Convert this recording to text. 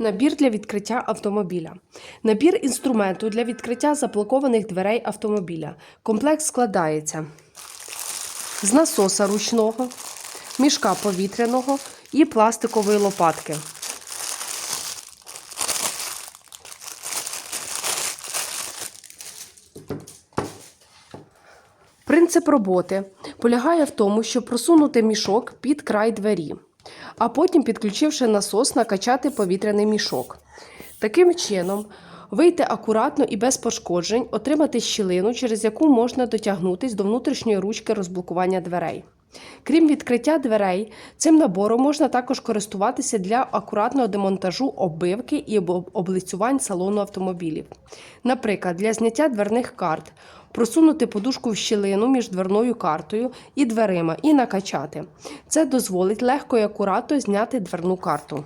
Набір для відкриття автомобіля. Набір інструменту для відкриття заблокованих дверей автомобіля. Комплект складається з насоса ручного, мішка повітряного і пластикової лопатки. Принцип роботи полягає в тому, щоб просунути мішок під край двері, а потім, підключивши насос, накачати повітряний мішок. Таким чином, вийти акуратно і без пошкоджень, отримати щілину, через яку можна дотягнутись до внутрішньої ручки розблокування дверей. Крім відкриття дверей, цим набором можна також користуватися для акуратного демонтажу оббивки і облицювань салону автомобілів. Наприклад, для зняття дверних карт, просунути подушку в щілину між дверною картою і дверима і накачати. Це дозволить легко і акуратно зняти дверну карту.